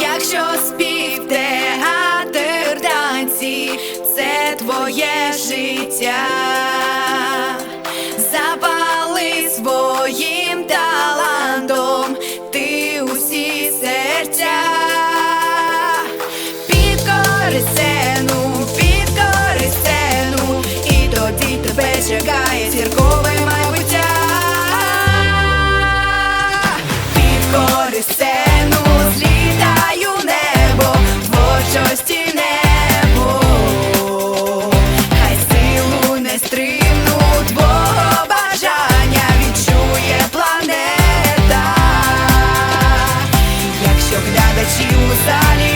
Якщо спів театр танці, це твоє життя, запали своїм талантом, ти усі серця, під сцену, під сцену, і тоді тебе чекає. глядачів у залі.